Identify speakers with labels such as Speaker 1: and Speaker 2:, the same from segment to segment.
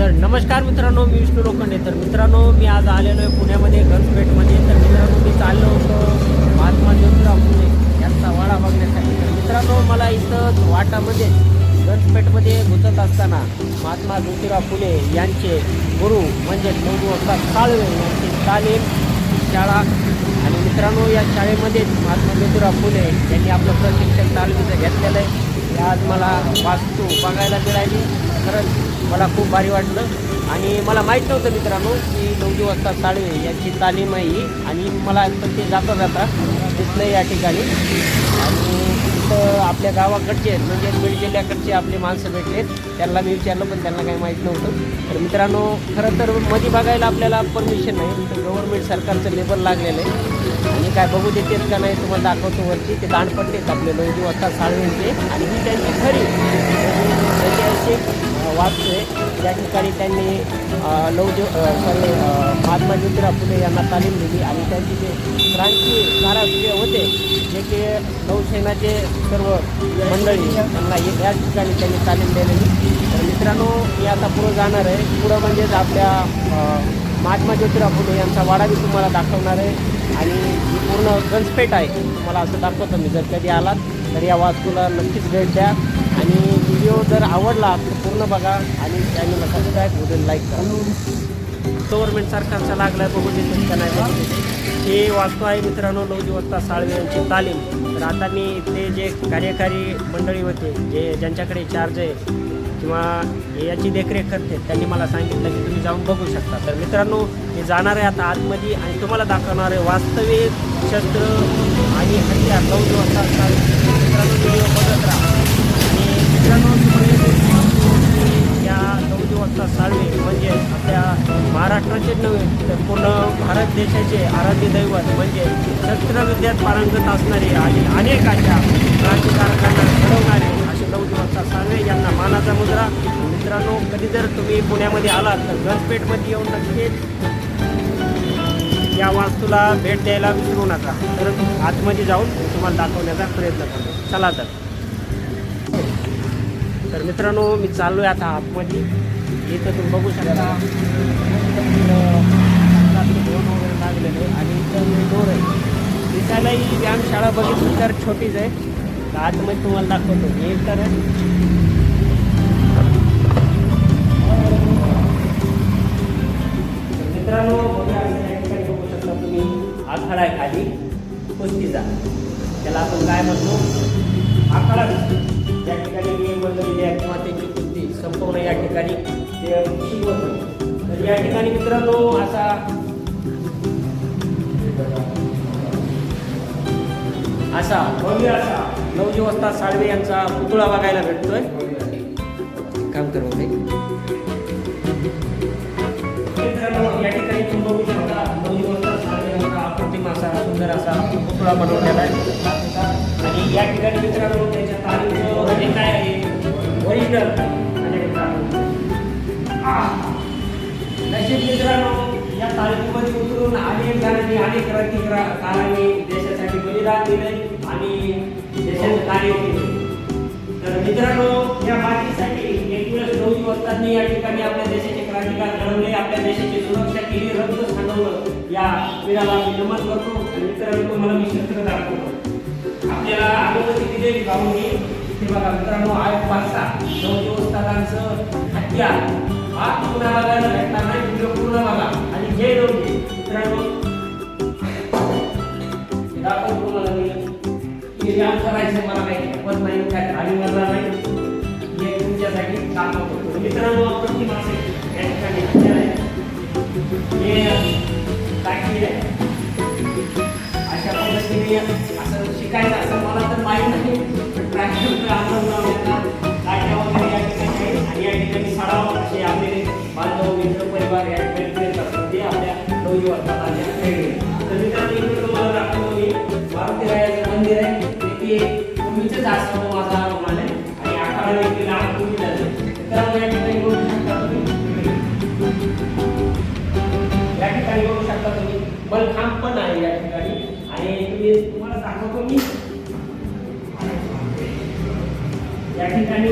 Speaker 1: तर नमस्कार मित्रांनो मी विष्णू लोखंडे. तर मित्रांनो मी आज आलेलो आहे पुण्यामध्ये गन्सपेठमध्ये तर मित्रांनो मी चाललो होतो महात्मा ज्योतिराव फुले यांचा वाडा बघण्यासाठी. तर मित्रांनो मला इथं वाटामध्ये गन्सपेठमध्ये घुसत असताना महात्मा ज्योतिराव फुले यांचे गुरु म्हणजे गुरु असतात साळवे यांची तालीम शाळा. आणि मित्रांनो या शाळेमध्ये महात्मा ज्योतिराव फुले यांनी आपलं प्रशिक्षण तालमीचं घेतलेलं आहे. आज मला वास्तू बघायला मिळाली. खरंच मला खूप भारी वाटलं. आणि मला माहीत नव्हतं मित्रांनो की नवजी वाजता साळवे यांची तालीम आहे ही. आणि मला तर ते जाता जाता दिसलं या ठिकाणी. आणि तिथं आपल्या गावाकडचे म्हणजे बीड जिल्ह्याकडचे आपले माणसं भेटले त्यांना मी विचारलं पण त्यांना काही माहीत नव्हतं. तर मित्रांनो खरं तर मध्ये बघायला आपल्याला परमिशन नाही. तर गव्हर्नमेंट सरकारचं लेबल लागलेलं आहे. आणि काय बघू देतेच का नाही तुम्हाला दाखवतो वरती. ते दांडपट्टेच आपले नवजी वाजता साळवेंचे आणि ही त्यांची खरी ऐतिहासिक वाचते आहे ठिकाणी त्यांनी नवजो सॉरी महात्मा ज्योतिराव फुले यांना तालीम दिली आणि त्यांचे जे क्रांती धाराष्ट्रीय होते जे की नौसेनाचे सर्व मंडळी त्यांना या ठिकाणी त्यांनी तालीम दिलेली. तर मित्रांनो मी आता पुढं जाणार आहे. पुढं म्हणजेच आपल्या महात्मा ज्योतिराव फुले यांचा वाडा मी तुम्हाला दाखवणार आहे. आणि ही पूर्ण गंजपेठ आहे. तुम्हाला असं दाखवतो मी. जर कधी आलात तर या वास्तूला नक्कीच भेट द्या. आणि व्हिडिओ जर आवडला तर पूर्ण बघा आणि चॅनलला सबस्क्राईब व्हिडिओ लाईक करा. गव्हर्नमेंट सरकारचा लागला आहे बघू देते का नाही बघू देते हे वास्तू आहे मित्रांनो नऊ दिवसता साळवे यांची तालीम. तर आता मी इथले जे कार्यकारी मंडळी होते जे ज्यांच्याकडे चार्ज आहे किंवा हे याची देखरेख करते त्यांनी मला सांगितलं की तुम्ही जाऊन बघू शकता. तर मित्रांनो मी जाणार आहे आता आतमध्ये आणि तुम्हाला दाखवणार आहे वास्तविक शस्त्र आणि हत्यार नऊ दिवस मित्रांनो व्हिडिओ बघत राहा. मित्रांनो तुम्हाला या नऊ दिवसचा साळवे म्हणजे आपल्या महाराष्ट्राचे नव्हे तर पूर्ण भारत देशाचे आराध्य दैवत म्हणजे शस्त्रविद्यात पारंगत असणारे आणि अनेक अशा क्रांतिकारकांना घडवणारे असे नऊ दिवसचा साळवे यांना मानाचा मुद्रा मित्रांनो कधी जर तुम्ही पुण्यामध्ये आलात तर गंजपेठमध्ये येऊन नक्कीच या वास्तूला भेट द्यायला विसरू नका. तर आतमध्ये जाऊन तुम्हाला दाखवण्याचा प्रयत्न करतो. चला तर. तर मित्रांनो मी चाललो आहे आता आतमध्ये. इथं तुम्ही बघू शकता. दोन वगैरे लागलेले आहे आणि इथं डोर आहे. दिसायलाही व्यायामशाळा बघितली तर छोटीच आहे. तर आतमध्ये तुम्हाला दाखवतो. हे तर मित्रांनो बघू शकता तुम्ही. आखाडा आहे खाली. कुस्तीचा. त्याला आपण काय म्हणतो? आकडा या ठिकाणी नियम बनवलेले आहेत किंवा त्याची कृती संपूर्ण या ठिकाणी ते तर या ठिकाणी मित्रांनो असा असा भव्य असा नवजी वाजता साळवे यांचा पुतळा बघायला भेटतोय. काम कर या ठिकाणी तुम्ही बघू शकता नवजी वाजता साळवे यांचा अप्रतिम असा सुंदर असा पुतळा बनवलेला आहे आणि या ठिकाणी मित्रांनो त्याच्या तारीख हे काय आहे? ओरिजिनल नशीब मित्रांनो या तालमीमध्ये उतरून अनेक जणांनी अनेक क्रांतिकारांनी देशासाठी बलिदान दिले आणि देशाचं कार्य केले. तर मित्रांनो या मातीसाठी एकवीस नऊ वस्तांनी या ठिकाणी आपल्या देशाचे क्रांतिकार घडवले आपल्या देशाची सुरक्षा केली. या मी नमन करतो आणि मित्रांनो तुम्हाला मी शस्त्र दाखवतो आपल्याला अनुमती दिलेली भाऊनी इथे बघा मित्रांनो आय पाच सहा नऊ दिवसांचं हत्या हा तुम्हाला बघायला भेटणार नाही व्हिडिओ पूर्ण बघा आणि हे नवजी मित्रांनो हे दाखवतो तुम्हाला मी. हे व्यायाम करायचं मला काही पण नाही काय खाली मला नाही हे तुमच्यासाठी काम करतो. मित्रांनो अप्रतिम असे या ठिकाणी हत्यार आहे. हे टाकी आहे अशा पद्धतीने असं शिकायचं असं मला तर माहीत नाही. पण ट्रॅक्टर आपण लाट्या वगैरे या ठिकाणी आहे आणि या ठिकाणी सराव असे आपले बांधव मित्र परिवार या ठिकाणी खेळत असतात ते आपल्या नवजी वाजतात आणि खेळले तर मित्रांनो इकडे तुम्हाला दाखवतो मी. मारुती रायाचं मंदिर आहे. ते पूर्वीचंच असावं माझा अनुमान आणि आखाडा देखील लहान पूर्वी झाले मित्रांनो बघू शकता तुम्ही. मलखांब पण आहे या ठिकाणी. आणि तुम्ही तुम्हाला दाखवतो मी. या ठिकाणी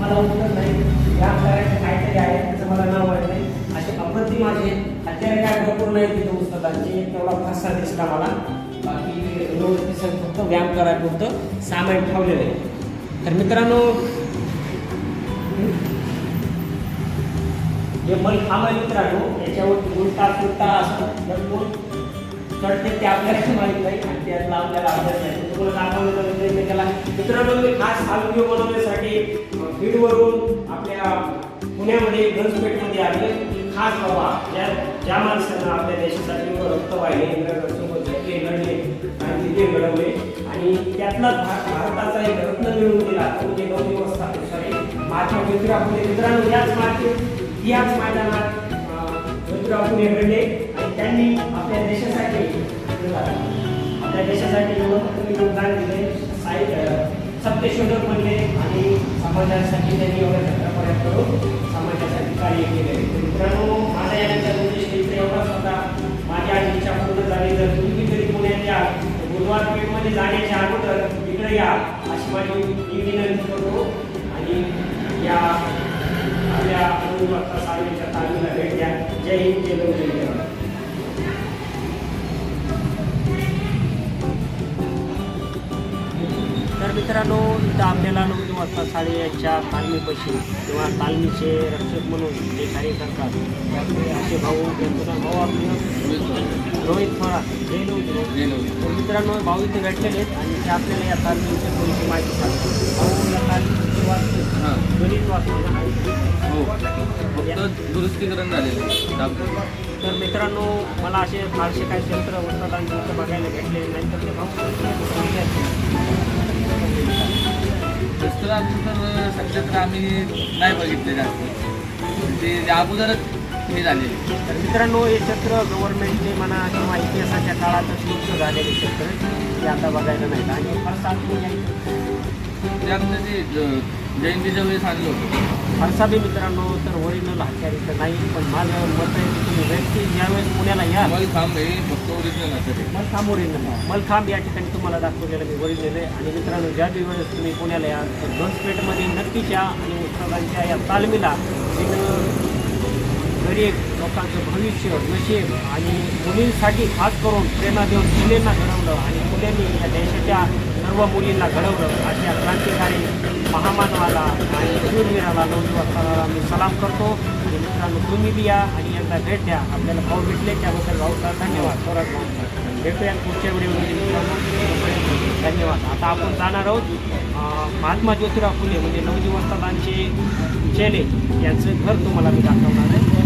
Speaker 1: मला उत्तर नाही. व्यायाम करायचं काहीतरी आहे त्याचं मला नाव माहीत नाही. असे अप्रतिम माझे हत्यारे काय भरपूर नाही तिथे उस्तादांचे तेवढा फारसा दिसला मला. बाकी लोक फक्त व्यायाम करायला फक्त सामान ठेवलेलं आहे. तर मित्रांनो हे मलखांब आहे मित्रांनो याच्यावर उलटा सुलटा असतो. भरपूर चढते ते आपल्याला माहीत नाही आणि त्यातला आपल्याला अभ्यास नाही. तुम्हाला दाखवण्याचा प्रयत्न केला मित्रांनो मी खास हा व्हिडिओ बनवण्यासाठी बीडवरून आपल्या पुण्यामध्ये गंजपेठमध्ये आले खास बाबा ज्या ज्या माणसांना आपल्या देशासाठी रक्त वाहिले इंग्रजांसोबत झटले लढले आणि तिथे घडवले. आणि त्यातला भारताचा एक रत्न मिळून दिला तो म्हणजे नऊ दिवस सॉरी महात्मा ज्योतिराव फुले मित्रांनो याच मार्केट याच मैदानात ज्योतिराव फुले घडले आणि त्यांनी आपल्या देशासाठी आपल्या देशासाठी एवढं योगदान दिले. साहित्य सत्यशोधक बनले आणि समाजासाठी त्यांनी एवढ्या घटनापर्यंत करून समाजासाठी कार्य केले. तर मित्रांनो माझा याचा उद्देश इथे एवढाच होता. माझी आज इच्छा पूर्ण झाली. जर तुम्ही जरी पुण्यात या गुरुवार पेठमध्ये जाण्याच्या अगोदर इकडे या अशी माझी विनंती करतो. आणि या आपल्या तर मित्रांनो इथं आपल्याला नऊ वाजता साडेआठच्या तालमीपाशी किंवा तालमीचे रक्षक म्हणून जे कार्य करतात त्याचे असे भाऊ त्यांचं भाऊ आपलं रोहित थोरात नऊ तर मित्रांनो भाऊ इथे भेटलेले आहेत आणि ते आपल्याला या तालमीची थोडीशी माहिती सांगतात भाऊ या सुरुवात
Speaker 2: हां
Speaker 1: गणित वाचून
Speaker 2: हो फक्त दुरुस्तीकरण झालेलं डाब-
Speaker 1: तर मित्रांनो मला असे फारसे काही क्षेत्र वस्त्रदान यंत्र बघायला भेटले नाही तर ते भाऊ
Speaker 2: शस्त्रास्त्र तर सध्या तर आम्ही नाही बघितले जास्त ते ते अगोदरच हे झालेले
Speaker 1: तर मित्रांनो हे छत्र गव्हर्नमेंटने म्हणा किंवा इतिहासाच्या काळातच लुप्त झालेले छत्र ते आता बघायला नाहीत आणि फारसा आम्ही
Speaker 2: आमचं ते जयंतीच्या वेळेस आणलं होतं.
Speaker 1: फारसा बी मित्रांनो तर ओरिजिनल इथं नाही पण माझं मत आहे की तुम्ही व्यक्ती ज्यावेळेस पुण्याला याल
Speaker 2: मल खांब हे फक्त ओरिजिनल असतं
Speaker 1: मलखांब ओरिजिनल मलखांब या ठिकाणी तुम्हाला दाखवलेलं मी ओरिजिनल आहे आणि मित्रांनो ज्या दिवस तुम्ही पुण्याला या तर गंजपेठमध्ये नक्कीच या आणि उत्सवांच्या या तालमीला एक गरीब लोकांचं भविष्य नशीब आणि मुलींसाठी खास करून प्रेरणा देऊन मुलींना घडवलं आणि मुलींनी या देशाच्या सर्व मुलींना घडवलं. अशा क्रांतिकारी महामानवाला आणि शूरवीराला नोंद वाजता मी सलाम करतो. आणि मित्रांनो तुम्ही बी या आणि यांना भेट द्या. आपल्याला भाऊ भेटले त्याबद्दल भाऊचा धन्यवाद. थोरात भाऊ भेटूया पुढच्या व्हिडिओमध्ये. धन्यवाद. आता आपण जाणार आहोत महात्मा ज्योतिराव फुले म्हणजे नवजी वस्तादांचे चेले. यांचं घर तुम्हाला मी दाखवणार आहे.